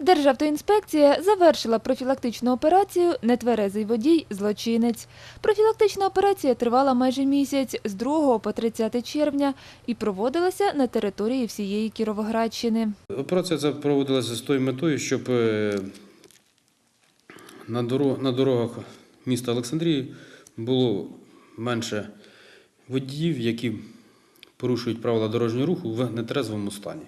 Державтоінспекція завершила профілактичну операцію Нетверезий водій злочинець. Профілактична операція тривала майже місяць з 2 по 30 червня і проводилася на території всієї Кіровоградщини. Операція проводилася з тою метою, щоб е, на, дорогах міста Олександрії було менше водіїв, які порушують правила дорожнього руху в нетрезвому стані.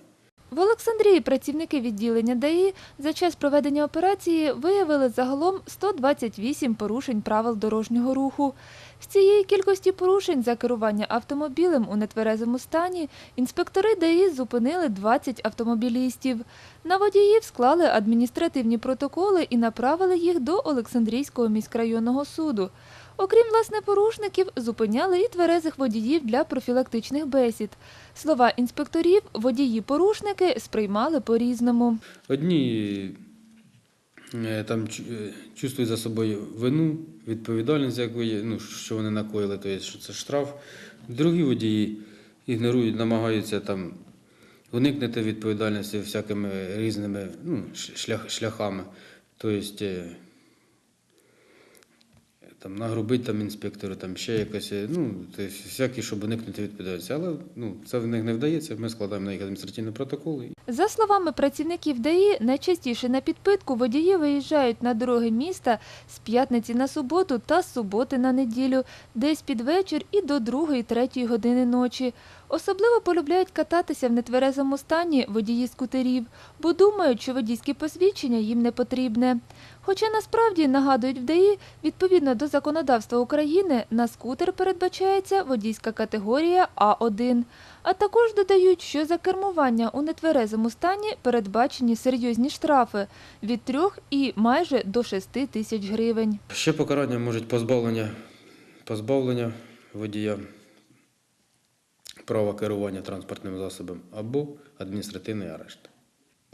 В Олександрії працівники відділення ДАІ за час проведення операції виявили загалом 128 порушень правил дорожнього руху. З цієї кількості порушень за керування автомобілем у нетверезому стані інспектори ДАІ зупинили 20 автомобілістів. На водіїв склали адміністративні протоколи і направили їх до Олександрійського міськрайонного суду. Окрім власне порушників, зупиняли і тверезих водіїв для профілактичних бесід. Слова інспекторів водії-порушники сприймали по-різному. Одні е, там е, чувствують за собою вину, відповідальність, як ви, ну, що вони накоїли, то є, що це штраф. Другі водії ігнорують, намагаються там уникнути відповідальності всякими різними ну, шлях, шляхами. Тобто там, нагрубить там інспектору, там ще якось, е, ну, тобто, всякі, щоб уникнути відповідальності. Але ну, це в них не вдається. Ми складаємо на їх адміністративні протоколи За словами працівників ДАІ, найчастіше на підпитку водії виїжджають на дороги міста з п'ятниці на суботу та з суботи на неділю, десь під вечір і до 2-3 години ночі. Особливо полюбляють кататися в нетверезому стані водії скутерів, бо думають, що водійське посвідчення їм не потрібне. Хоча насправді, нагадують в ДАІ, відповідно до законодавства України, на скутер передбачається водійська категорія А1. А також додають, що за кермування у нетверезому стані передбачені серйозні штрафи від 3 і майже до 6 тисяч гривень. Ще покарання можуть позбавлення, позбавлення водія права керування транспортним засобом або адміністративний арешт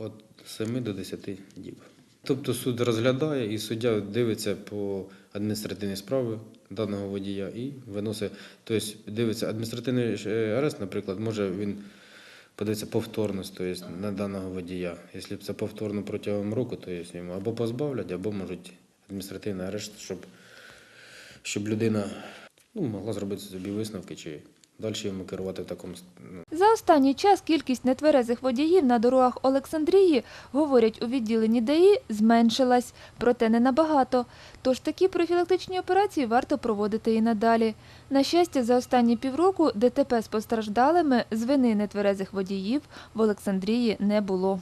від 7 до 10 діб. Тобто суд розглядає і суддя дивиться по адміністративній справі даного водія і виносить, тобто дивиться адміністративний е, арешт, наприклад, може він подивиться повторність тобто, на даного водія. Якщо це повторно протягом року, то йому або позбавлять, або можуть адміністративний арешт, щоб, щоб людина ну, могла зробити собі висновки, чи далі йому керувати в такому ну, За останній час кількість нетверезих водіїв на дорогах Олександрії, говорять у відділенні ДАІ, зменшилась, проте не набагато. Тож такі профілактичні операції варто проводити і надалі. На щастя, за останні півроку ДТП з постраждалими з вини нетверезих водіїв в Олександрії не було.